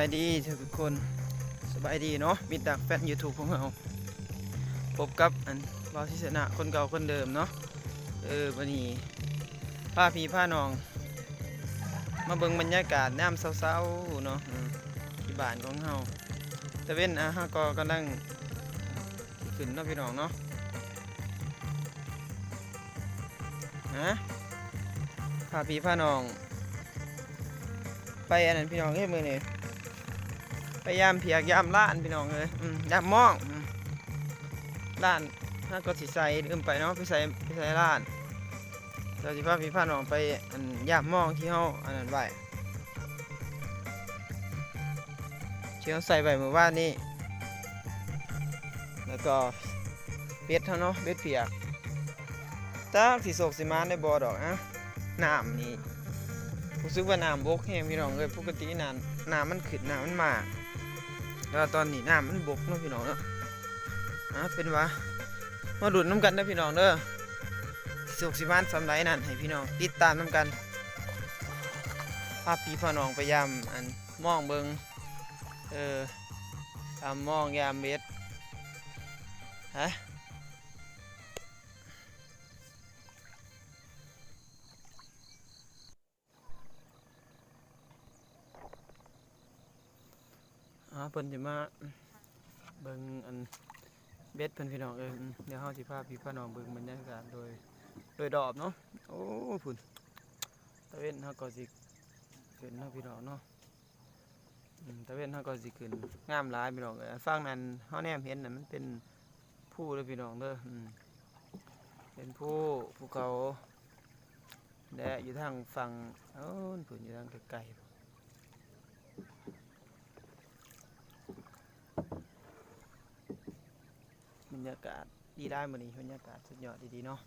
ายดีทุกคนสบายดีเนาะมีแต่แฟน YouTube ของเราพบกับอันบาวทิศนะคนเก่าคนเดิมเนาะเออวันนี้พาพี่พานอง มาเบิ่งบรรยากาศน้ำเศร้าๆเนาะที่บ้านของเฮาแต่เว้นอะฮะก็กำลังขึ้นเนาะพี่น้องเนาะนะพาพี่พานอง ไปอันนั้นพี่น้องเอ้ยมือนี่ ไปยามเพียกยามล้านพี่น้องเลยยามมองล้านถ้าก็สิใส่ลืมไปเนาะไปใส่ไปใส่ล้านเราสิพาพี่พาน้องไปอันยามมองที่เฮาอันนั้นไว้ที่เฮาใส่ไว้เมื่อวานนี้แล้วก็เป็ดเฮาเนาะเป็ดเพียกจักสิโศกสิมานได้บ่อดอกอะน้ำนี่รู้สึกว่าน้ำบกแห้งพี่น้องเลยปกติน้ำน้ำมันขึ้นน้ำมันมาก แล้วตอนนี้น้ำมันบกเนาะพี่น้องเนาะอะเป็นวะมาดุดน้ำกันนะพี่น้องเด้อสุกสิมานสำไรนั่นให้พี่น้องติดตามน้ำกันภาพี่พาน้องพยายามอันมองเบิงเออตามมองยามเม็ดฮะาเพิ่นจะมาเบิงอันเบ็ดเพิ่นพี่น้องเอออืมเดี๋ยวเฮาสิพาพี่พาน้องเบิงบรรยากาศโดยโดยดอบเนาะโอ้พุ่นตะเวนเฮาก็สิขึ้นเนาะพี่น้องเนาะอืมตะเวนเฮาก็สิขึ้นงามหลายพี่น้องเอ้ยอันฝั่งนั้นเฮาแนมเห็นน่ะมันเป็นผู้เด้อพี่น้องเด้ออืมเป็นผู้ภูเขาและอยู่ทางฝั่งโอ้นพุ่นอยู่ทางไกลๆ บรรยากาศดีได้มือนี้บรรยากาศสุดยอดดีๆเนาะ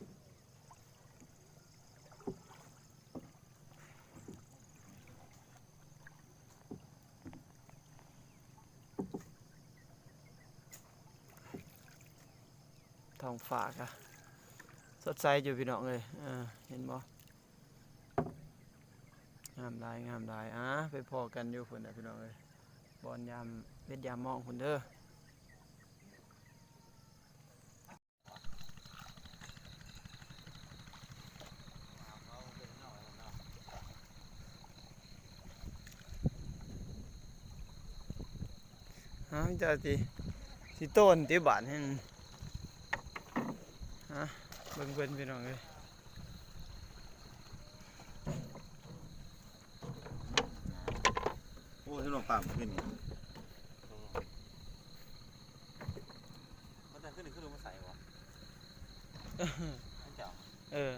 ทองฟ้าค่ะสดใสอยู่พี่น้องเลยเห็นบ่งามหลายงามหลายอะไปพอกันอยู่พุ่นน่ะพี่น้องเลยบอลยามเบ็ดยามมองพุ่นเด้อ ฮะจะสิสิต้นที่บ้านให้ฮะเบิ่งเบิ่งพี่น้องเอ้ยโอ้ยที่ลงปั๊มขึ้นนี่มันจะขึ้นหรือขึ้นลงมาใส่วะเจ้าเออ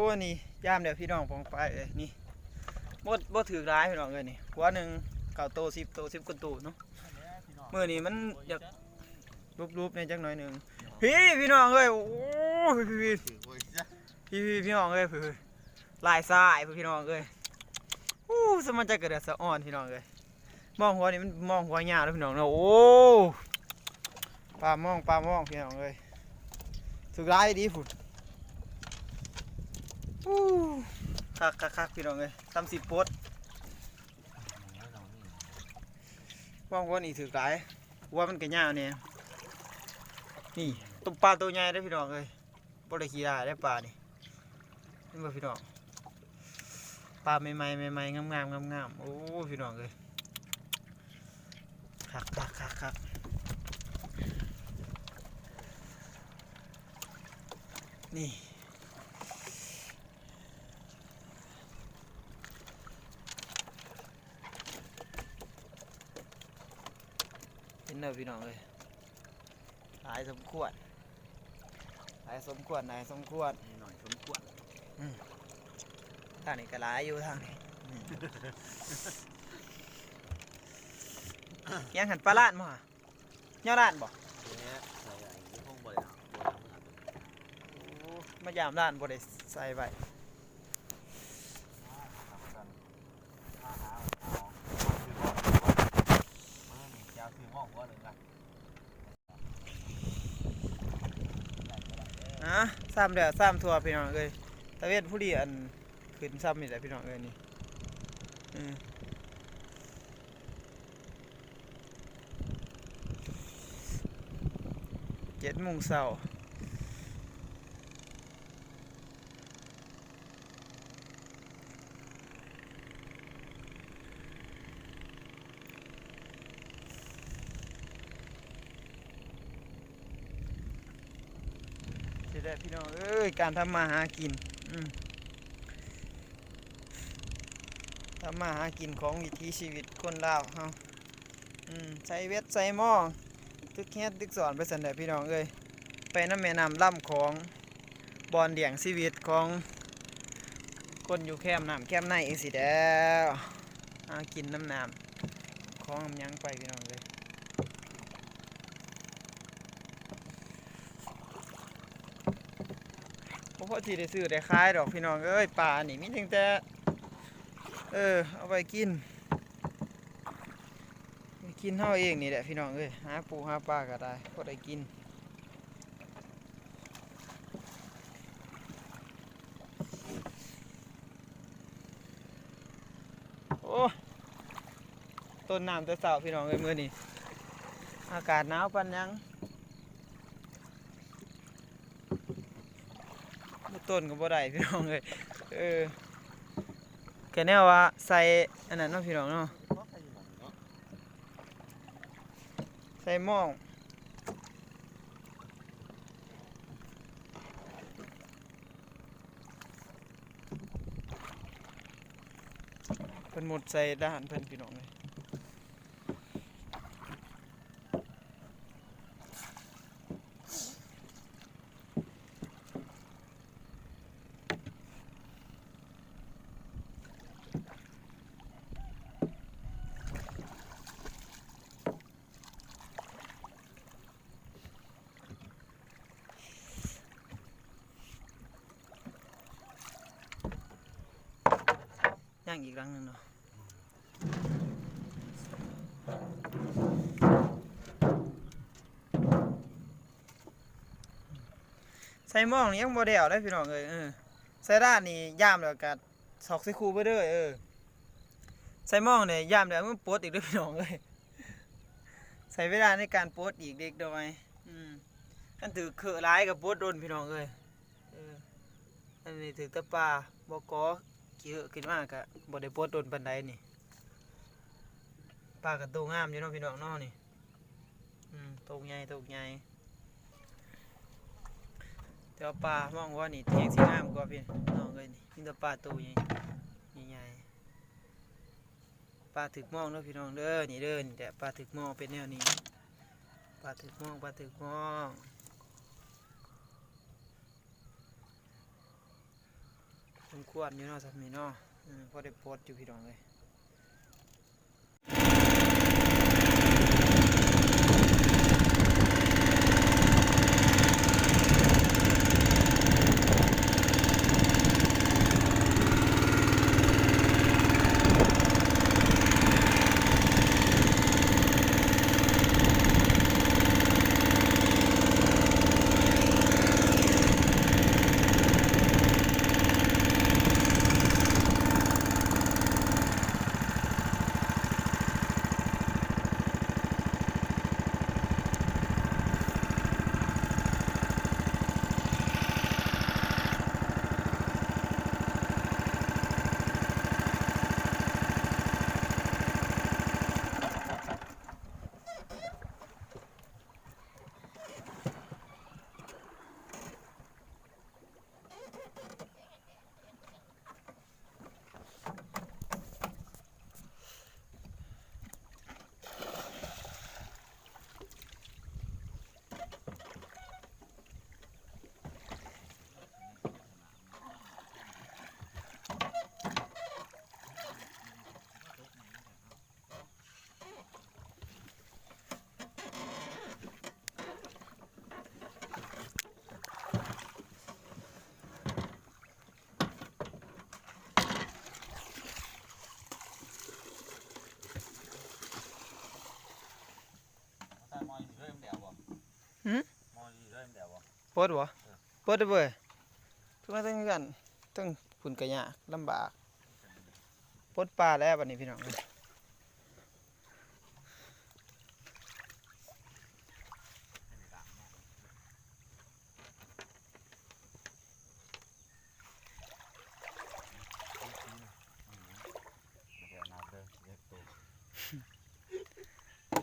อ้นี่ยามเดี๋ยวพี่น้องปองไปเอ้ยนี่บ่บ่ถือร้ายพี่น้องเอ้ยนี่หัวหนึ่งเก่าโตสิบโตสิบกว่าโตเนาะมื้อนี้มันอยากรูปๆในจักหน่อยหนึงพี่พี่น้องเอ้ยโอ้พี่พี่พี่ถือโอ้ยจ้ะพี่พี่พี่น้องเอ้ยพี่พี่ลายทรายพี่น้องเอ้ยอู้สมันจะกระเดือดสะอ่อนพี่น้องเอ้ยมองหัวนี่มันมองหัวยาวแล้วพี่น้องเนาะโอ้ปลามองปลามองพี่น้องเอ้ยถือร้ายดีฝุ่นอู้ คักคักคักพี่น้องเลยทำสิบโพดว่างวนอีถือกลายว่ามันกระยาวเนี่ยนี่ตุ๊มปลาตัวใหญ่ได้พี่น้องเลยปริกีฬาได้ปลานี่นี่มาพี่น้องปลาใหม่ใหม่ใหม่งามงามงามงามโอ้พี่น้องเลยคักคักคักคักนี่ เห็นเนอะพี่น้องเลยหลายสมควรหลายสมควรหลายสมควรนี่หน่อยสมควรทางนี้ก็หลายอยู่ทางนี้อืมยังหันปลาลาดมาหะย่อลาดบ่เนี้ยใส่อะไรนี่ห้องบริหารบริหารเมื่อมายามลาดบ่ได้ใส่ไว้ มาหาเอาซื้อห้องมื่อนี่จะซื้อห้องว่าหนึ่งอะ นะ ซ้ำเดียวซ้ำทัวพี่น้องเลยตะเวนผู้ดีอันขึ้นซ้ำนี่แหละพี่น้องเลยนี่เจ็ดโมงเช้า สิได้พี่น้องเอ้ยการทำมาหากินอืมทำมาหากินของวิถีชีวิตคนลาวเฮาอืมใส่เวทใส่หม้อตึกเฮ็ดตึกสอนไปสันเดพี่น้องเอ้ยไปน้ำแม่น้ำล่ำของบอนเดี่ยงชีวิตของคนอยู่แคมน้ำแคมในเองสิแด้วหากินน้ำน้ำของยังไปพี่น้องเอ้ย พอที่ได้ซื้อได้ขายดอกพี่น้องเอ้ยปลานี่มีเพียงแต่เออเอาไปกินกินเฮาเองนี่แหละพี่น้องเอ้ยหาปูหาปลาก็ได้พอได้กินโอ้ต้นน้ำแต่เสาพี่น้องเอ้ยมื้อนี้อากาศหนาวปานยัง ต้นก็บ่ได้พี่น้องเลยเออแค่แนวว่าใส่อันนั้นเนาะพี่น้องเนาะใส่หม้อเพิ่นหมดใส่ด้านเพิ่นพี่น้องเลย ย่างอีกครั้งหนึงเนาะใส่หม้องนี่ยังบ่ได้เอาได้พี่น้องเอ้ยเออใส่ด้านนี่ย่ามแล้วก็ซอกใส่คูไปเด้อเออใส่หม้องเนี่ยย่ามแล้วมันปลดอีกเด้อพี่น้องเอ้ยใส่เวลาในการปลดอีกเด็กน้อยอืมอันถือเคอร้ายกับปลดโดนพี่น้องเอ้ยเอออันนี้ถือตะปลาบ่กอ เยอะขึ้นมากกะบ่ได้ปวดโดนปันไดนี่ปลากระตูงามอยู่เนาะพี่น้องเนาะนี่อืมตกใหญ่ตกใหญ่แต่ว่าปลามองว่านี่เทียงสิงามกว่าพี่น้องเอ้ยนี่มีแต่ปลาตัวใหญ่ใหญ่ปลาถึกมองเนาะพี่น้องเด้อนี่เด้อนี่แต่ปลาถึกมองเป็นแนวนี้ปลาถึกมองปลาถึกมอง มควรอยู่เนาะสามีเนาะพอได้โพสต์อยู่พี่น้องเลย มอดีเปลดบ่ปลดได้เว้ยทุกมาตั้งกันตั้งฝุ่นกระยาลำบากปดปลาแล้วบัดนี้พี่น้อง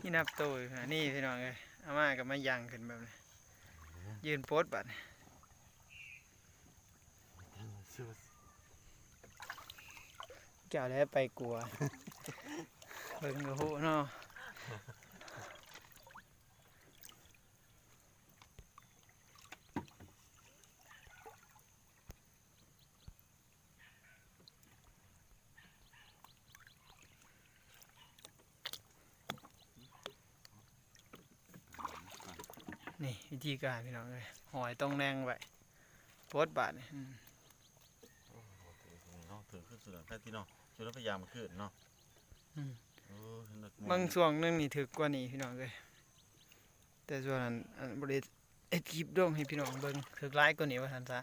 นี่นับตัวนี่พี่น้องเอ้ย อามากับมายังขึ้นแบบนี้ยืนโพสต์บัดนี้เจ้าแล้วไปกลัวเบิ่งกระหูเนาะ นี่ วิธีการพี่น้องเลยหอยต้องแนงไว้โพสต์บาทนี่อืมเนาะถึงขึ้นสุดแล้วแค่ที่เนาะชุดพยายามขึ้นเนาะอืมโอ้ยนึกบางช่วงหนึงนี่ถึกกว่านี้พี่น้องเลยแต่ส่วนนั้นอันบริเอ็ดคลิปดงให้พี่น้องเบิ่งถึกร้ายกว่านี้ว่าทันซะ